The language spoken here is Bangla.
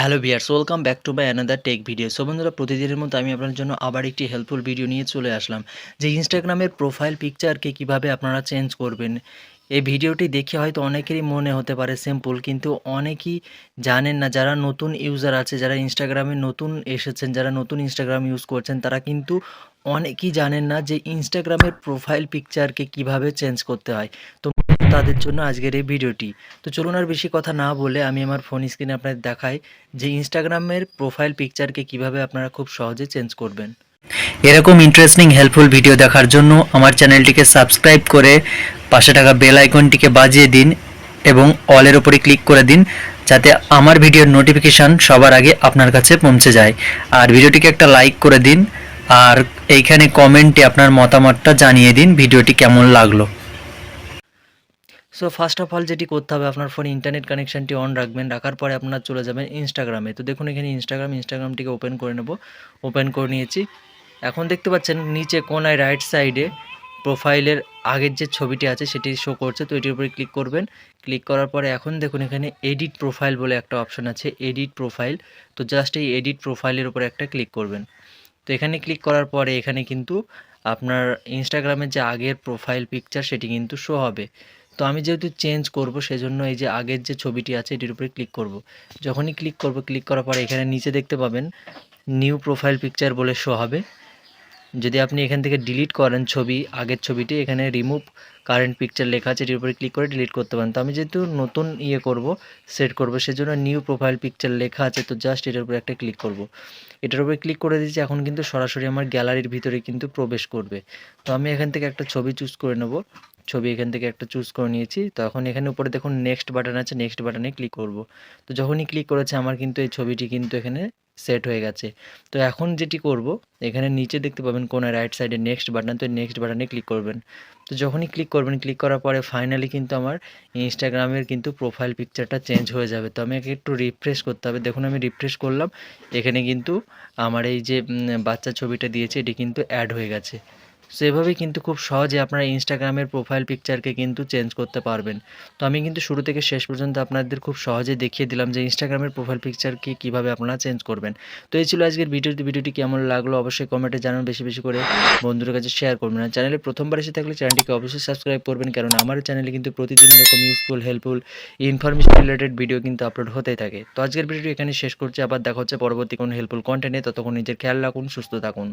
Hello viewers welcome back to by another tech video so বন্ধুরা, প্রতিদিনের মতো আমি আপনার জন্য আবার একটি হেল্পফুল ভিডিও নিয়ে চলে আসলাম, যে ইনস্টাগ্রামের প্রোফাইল পিকচারকে কীভাবে আপনারা চেঞ্জ করবেন। এই ভিডিওটি দেখে হয়তো অনেকেরই মনে হতে পারে সিম্পল কিন্তু অনেকেই জানেন না, যারা নতুন ইউজার আছে, যারা ইনস্টাগ্রামে নতুন এসেছেন, যারা নতুন ইনস্টাগ্রাম ইউজ করছেন, তারা কিন্তু অনেকেই জানেন না যে ইনস্টাগ্রামের প্রোফাইল পিকচারকে কীভাবে চেঞ্জ করতে হয়। তো তাদের জন্য আজকের এই ভিডিওটি। তো চলুন আর বেশি কথা না বলে আমি আমার ফোন স্ক্রিনে আপনাদের দেখাই যে ইনস্টাগ্রামের প্রোফাইল পিকচারকে কীভাবে আপনারা খুব সহজে চেঞ্জ করবেন। এরকম ইন্টারেস্টিং হেল্পফুল ভিডিও দেখার জন্য আমার চ্যানেলটিকে সাবস্ক্রাইব করে পাশে থাকা বেল আইকনটিকে বাজিয়ে দিন এবং অলের উপরে ক্লিক করে দিন, যাতে আমার ভিডিওর নোটিফিকেশান সবার আগে আপনার কাছে পৌঁছে যায়। আর ভিডিওটিকে একটা লাইক করে দিন, আর এইখানে কমেন্টে আপনার মতামতটা জানিয়ে দিন ভিডিওটি কেমন লাগল। সো ফার্স্ট অফ অল যেটি করতে হবে, আপনার ফোনে ইন্টারনেট কানেকশানটি অন রাখবেন, রাখার পরে আপনার চলে যাবেন ইনস্টাগ্রামে তো দেখুন এখানে ইনস্টাগ্রাম ইনস্টাগ্রামটিকে ওপেন করে নেব ওপেন করে নিয়েছি। এখন দেখতে পাচ্ছেন, নিচে কোনায় রাইট সাইডে প্রোফাইলের আগের যে ছবিটি আছে সেটি শো করছে, তো এটির উপরে ক্লিক করবেন। ক্লিক করার পরে এখন দেখুন এখানে এডিট প্রোফাইল বলে একটা অপশন আছে এডিট প্রোফাইল তো জাস্ট এই এডিট প্রোফাইলের উপরে একটা ক্লিক করবেন। তো এখানে ক্লিক করার পরে এখানে কিন্তু আপনার ইনস্টাগ্রামের যে আগের প্রোফাইল পিকচার সেটি কিন্তু শো হবে। তো আমি যেহেতু চেঞ্জ করব, সেজন্য এই যে আগের যে ছবিটি আছে এটির উপরে ক্লিক করব। যখনই ক্লিক করব ক্লিক করার পরে এখানে নিচে দেখতে পাবেন নিউ প্রোফাইল পিকচার বলে শো হবে। যদি আপনি এখান থেকে ডিলিট করেন ছবি, আগের ছবিটি, এখানে রিমুভ কারেন্ট পিকচার লেখা আছে, এটির উপরে ক্লিক করে ডিলিট করতে পারেন। তো আমি যেহেতু নতুন ইয়ে করব সেট করব, সেজন্য নিউ প্রোফাইল পিকচার লেখা আছে, তো জাস্ট এটার উপরে একটা ক্লিক করব। এটার উপরে ক্লিক করে দিয়েছি, এখন কিন্তু সরাসরি আমার গ্যালারির ভিতরে কিন্তু প্রবেশ করবে। তো আমি এখান থেকে একটা ছবি চুজ করে নেব। ছবি এখান থেকে একটা চুজ করে নিয়েছি। তো এখন এখানে উপরে দেখুন নেক্সট বাটন আছে নেক্সট বাটনে ক্লিক করব। তো যখনই ক্লিক করেছে আমার কিন্তু এই ছবিটি কিন্তু এখানে সেট হয়ে গেছে। তো এখন যেটি করব, এখানে নিচে দেখতে পাবেন কোনো রাইট সাইডে নেক্সট বাটন তো নেক্সট বাটনে ক্লিক করবেন। তো যখনই ক্লিক করবেন ক্লিক করার পরে ফাইনালি কিন্তু আমার ইনস্টাগ্রামের কিন্তু প্রোফাইল পিকচারটা চেঞ্জ হয়ে যাবে। তো আমাকে একটু রিফ্রেশ করতে হবে। দেখুন আমি রিফ্রেশ করলাম, এখানে কিন্তু আমার এই যে বাচ্চা ছবিটা দিয়েছে, এটি কিন্তু অ্যাড হয়ে গেছে। সো এভাবেই কিন্তু খুব সহজে আপনারা ইনস্টাগ্রামের প্রোফাইল পিকচারকে কিন্তু চেঞ্জ করতে পারবেন। তো আমি কিন্তু শুরু থেকে শেষ পর্যন্ত আপনাদের খুব সহজে দেখিয়ে দিলাম যে ইনস্টাগ্রামের প্রোফাইল পিকচারকে কীভাবে আপনারা চেঞ্জ করবেন। তো এই ছিল আজকের ভিডিওটি। ভিডিওটি কেমন লাগল অবশ্যই কমেন্টে জানান বেশি বেশি করে বন্ধুদের কাছে শেয়ার করবেন। আর চ্যানেলে প্রথমবার এসে থাকলে চ্যানেলটিকে অবশ্যই সাবস্ক্রাইব করবেন, কারণ আমার চ্যানেলে কিন্তু প্রতিদিন এরকম useful helpful information related video কিন্তু আপলোড হতেই থাকে। তো আজকের ভিডিওটি এখানে শেষ করছি। আবার দেখা হচ্ছে পরবর্তী কোনো হেল্পফুল কন্টেন্টে ততক্ষণ নিজের খেয়াল রাখুন, সুস্থ থাকুন।